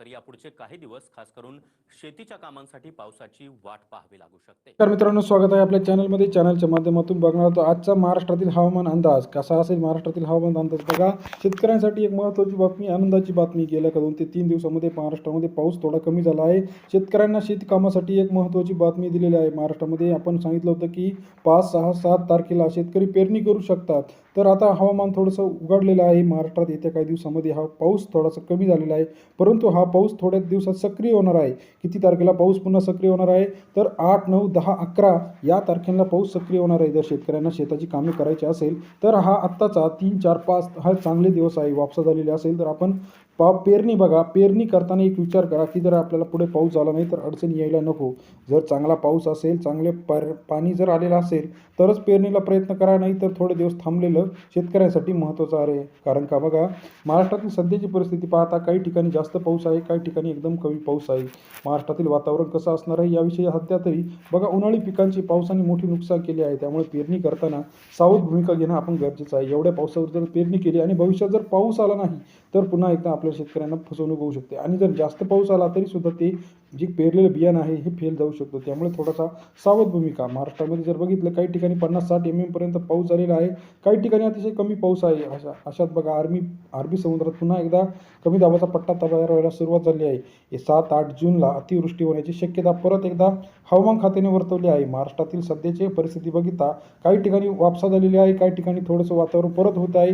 तर यापुढचे काही दिवस खास करून शेतीच्या कामांसाठी पावसाची वाट पाहावी लागू शकते. तर मित्रांनो स्वागत आहे आपल्या चॅनलमध्ये. चॅनलच्या माध्यमातून बघणार आहोत आजचा महाराष्ट्रातील हवामान अंदाज. कसा असेल महाराष्ट्रातील हवामान अंदाज? बघा शेतकऱ्यांसाठी एक महत्त्वाची बातमी आनंदाची बातमी गेल्या का दोन ते तीन दिवसामध्ये महाराष्ट्रामध्ये पाऊस थोडा कमी झाला आहे. शेतकऱ्यांना शेतकामासाठी एक महत्त्वाची बातमी दिलेली आहे. महाराष्ट्रामध्ये आपण सांगितलं होतं की पाच सहा सात तारखेला शेतकरी पेरणी करू शकतात. तर आता हवामान थोडंसं उघडलेलं आहे. महाराष्ट्रात येत्या काही दिवसामध्ये हा पाऊस थोडासा कमी झालेला आहे. परंतु हा पाऊस थोड्या दिवसात सक्रिय होणार आहे. किती तारखेला पाऊस पुन्हा सक्रिय होणार आहे? तर आठ नऊ दहा अकरा या तारखेला पाऊस सक्रिय होणार आहे. जर शेतकऱ्यांना शेताची कामे करायची असेल तर हा आत्ताचा तीन चार पाच हा चांगले दिवस आहे. वापसा झालेले असेल तर आपण पा पेरणी बघा. पेरणी करताना एक विचार करा की जर आपल्याला पुढे पाऊस झाला नाही तर अडचण यायला नको. जर चांगला पाऊस असेल चांगले पर पाणी जर आलेलं असेल तरच पेरणीला प्रयत्न करा. नाही तर थोडे दिवस थांबलेलं शेतकऱ्यांसाठी महत्त्वाचं आहे. कारण का बघा महाराष्ट्रातील सध्याची परिस्थिती पाहता काही ठिकाणी जास्त पाऊस आहे काही ठिकाणी एकदम कमी पाऊस आहे. महाराष्ट्रातील वातावरण कसं असणार आहे याविषयी सध्या तरी बघा उन्हाळी पिकांची पावसाने मोठी नुकसान केली आहे. त्यामुळे पेरणी करताना सावध भूमिका घेणं आपण गरजेचं आहे. एवढ्या पावसावर जर पेरणी केली आणि भविष्यात जर पाऊस आला नाही तर पुन्हा एकदा आपल्या शेतकऱ्यांना फसवणूक होऊ शकते. आणि जर जास्त पाऊस आला तरी सुद्धा ते जे पेरलेलं बियाणं आहे हे फेल जाऊ शकतो. त्यामुळे थोडासा सावध भूमिका. महाराष्ट्रामध्ये जर बघितलं काही ठिकाणी पन्नास साठ एम एमपर्यंत पाऊस झालेला आहे. काही ठिकाणी अतिशय कमी पाऊस आहे. अशा अशात बघा आर्मी अरबी समुद्रात पुन्हा एकदा कमी दाबाचा पट्टा तयार व्हायला सुरुवात झाली आहे. हे सात आठ जूनला अतिवृष्टी होण्याची शक्यता परत एकदा हवामान खात्याने वर्तवली आहे. महाराष्ट्रातील सध्याची परिस्थिती बघितता काही ठिकाणी वापसा झालेली आहे काही ठिकाणी थोडंसं वातावरण परत होत आहे.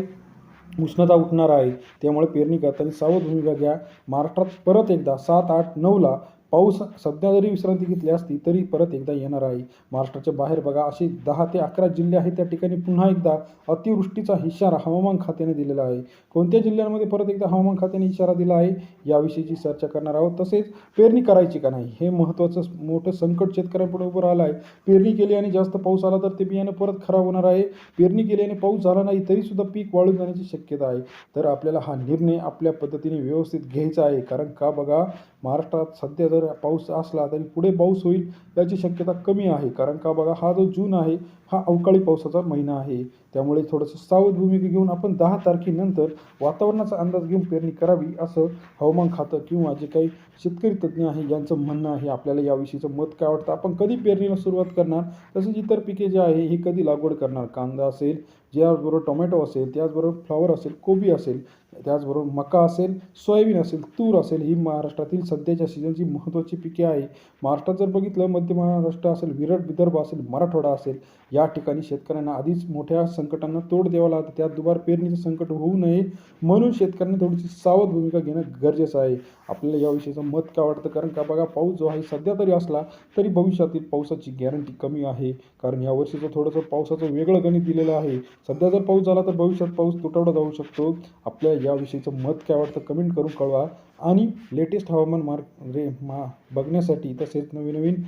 उष्णता उठणार आहे. त्यामुळे पेरणी करताना सावध भूमिका घ्या. महाराष्ट्रात परत एकदा सात आठ नऊला पाऊस सध्या जरी विश्रांती घेतली असती तरी परत एकदा येणार आहे. महाराष्ट्राच्या बाहेर बघा असे दहा ते अकरा जिल्हे आहेत त्या ठिकाणी पुन्हा एकदा अतिवृष्टीचा इशारा हवामान खात्याने दिलेला आहे. कोणत्या जिल्ह्यांमध्ये परत एकदा हवामान खात्याने इशारा दिला आहे याविषयीची चर्चा करणार आहोत. तसेच पेरणी करायची का नाही हे महत्त्वाचं मोठं संकट शेतकऱ्यांपुढे उभं राहिलं आहे. पेरणी केली आणि जास्त पाऊस आला तर ते बियाणं परत खराब होणार आहे. पेरणी केली आणि पाऊस झाला नाही तरीसुद्धा पीक वाळून जाण्याची शक्यता आहे. तर आपल्याला हा निर्णय आपल्या पद्धतीने व्यवस्थित घ्यायचा आहे. कारण का बघा महाराष्ट्रात सध्या जर पाऊस असला तरी पुढे पाऊस होईल याची शक्यता कमी आहे. कारण का बघा हा जो जून आहे हा अवकाळी पावसाचा महिना आहे. त्यामुळे थोडंसं सावध भूमिका घेऊन आपण दहा तारखेनंतर वातावरणाचा अंदाज घेऊन पेरणी करावी असं हवामान खातं किंवा जे काही शेतकरी तज्ज्ञ आहे यांचं म्हणणं आहे. आपल्याला याविषयीचं मत काय वाटतं? आपण कधी पेरणीला सुरुवात करणार? तसेच इतर पिके जे आहे हे कधी लागवड करणार? कांदा असेल ज्याचबरोबर टोमॅटो असेल त्याचबरोबर फ्लॉवर असेल कोबी असेल त्याचबरोबर मका असेल सोयाबीन असेल तूर असेल ही महाराष्ट्रातील सध्याच्या सीझनची महत्त्वाची पिके आहे. महाराष्ट्रात जर बघितलं मध्य महाराष्ट्र असेल विराट विदर्भ असेल मराठवाडा असेल या ठिकाणी शेतकऱ्यांना आधीच मोठ्या संकटांना तोड द्यावं लागतं. त्यात दुबार पेरणीचं संकट होऊ नये म्हणून शेतकऱ्यांनी थोडीशी सावध भूमिका घेणं गरजेचं आहे. आपल्याला याविषयीचं मत काय वाटतं? कारण का बघा पाऊस जो आहे सध्या तरी असला तरी भविष्यातील पावसाची गॅरंटी कमी आहे. कारण या वर्षीचं थोडंसं पावसाचं वेगळं गणित दिलेलं आहे. सध्या जर पाऊस झाला तर भविष्यात पाऊस तुटवडा जाऊ शकतो. आपल्या याविषयीचं मत काय वाटतं? कमेंट करून कळवा. आणि लेटेस्ट हवामान मार्ग रे मा बघण्यासाठी तसेच नवीन नवीन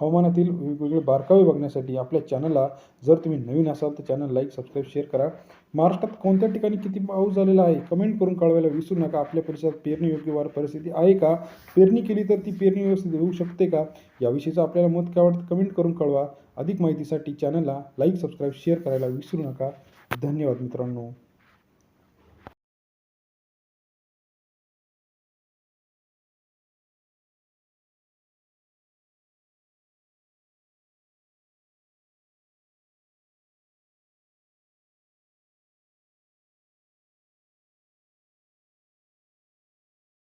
हवामानातील वेगवेगळे बारकावे बघण्यासाठी आपल्या चॅनलला जर तुम्ही नवीन असाल तर चॅनल लाईक सबस्क्राईब शेअर करा. महाराष्ट्रात कोणत्या ठिकाणी किती पाऊस झालेला आहे? कमेंट करून कळवायला विसरू नका. आपल्या परिसरात पेरणी योग्य वार परिस्थिती आहे का? पेरणी केली तर ती पेरणी व्यवस्थित होऊ शकते का? याविषयीचं आपल्याला मत काय वाटतं कमेंट करून कळवा. अधिक माहितीसाठी चॅनलला लाईक सबस्क्राईब शेअर करायला विसरू नका. धन्यवाद मित्रांनो.